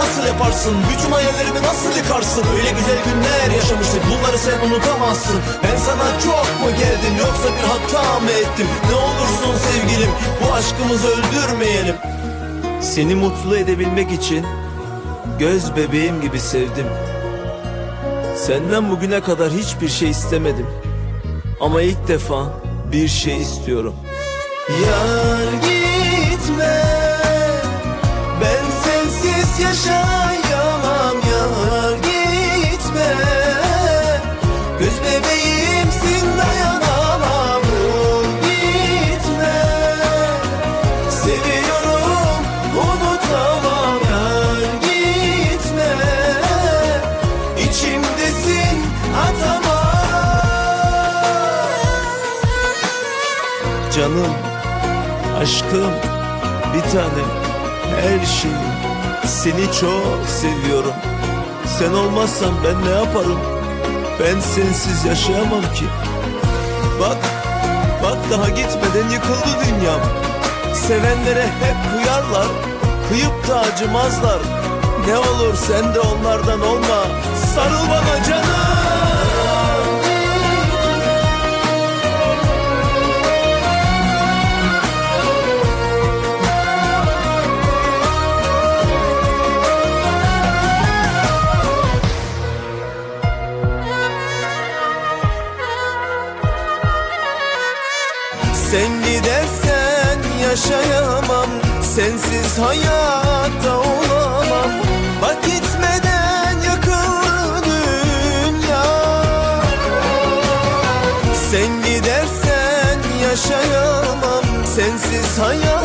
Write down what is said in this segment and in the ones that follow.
nasıl yaparsın? Bütün hayallerimi nasıl yıkarsın? Öyle güzel günler yaşamıştık bunları sen unutamazsın Ben sana çok mu geldim yoksa bir hata mı ettim? Ne olursun sevgilim bu aşkımızı öldürmeyelim Seni mutlu edebilmek için göz bebeğim gibi sevdim. Senden bugüne kadar hiçbir şey istemedim. Ama ilk defa bir şey istiyorum. Yar gitme. Yaşayamam yar gitme. Göz bebeğimsin dayanamam gitme. Seviyorum unutamam yar gitme İçimdesin atamam Canım, aşkım, bir tanem, her şeyim Seni çok seviyorum. Sen olmazsan ben ne yaparım? Ben sensiz yaşayamam ki. Bak, bak daha gitmeden yıkıldı dünyam. Sevenlere hep kıyarlar Kıyıp da acımazlar. Ne olur sen de onlardan olma. Sarıl bana canım Sen gidersen yaşayamam Sensiz hayatta olamam Bak gitmeden yakıldı dünya. Sen gidersen yaşayamam Sensiz hayatta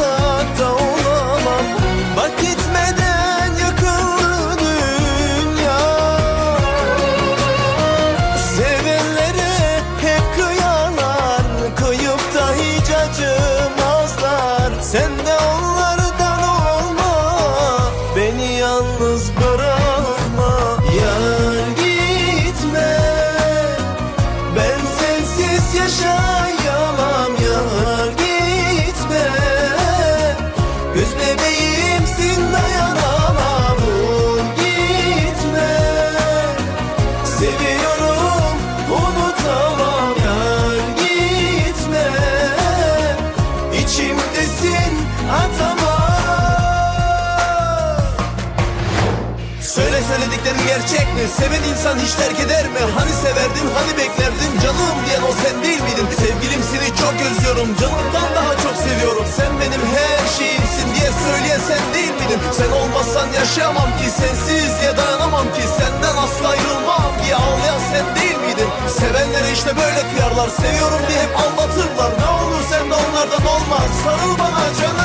söylediklerin gerçek mi? Seven insan hiç terk eder mi? Hani severdin hani beklerdin Canım diyen o sen değil miydin? Sevgilim seni çok özlüyorum Canımdan daha çok seviyorum Sen benim her şeyimsin diye söyleyen sen değil miydin? Sen olmazsan yaşayamam ki Sensiz diye dayanamam ki Senden asla ayrılmam diye ağlayan sen değil miydin? Sevenlere işte böyle kıyarlar Seviyorum diye hep aldatırlar Ne olur sen de onlardan olma Sarıl bana canım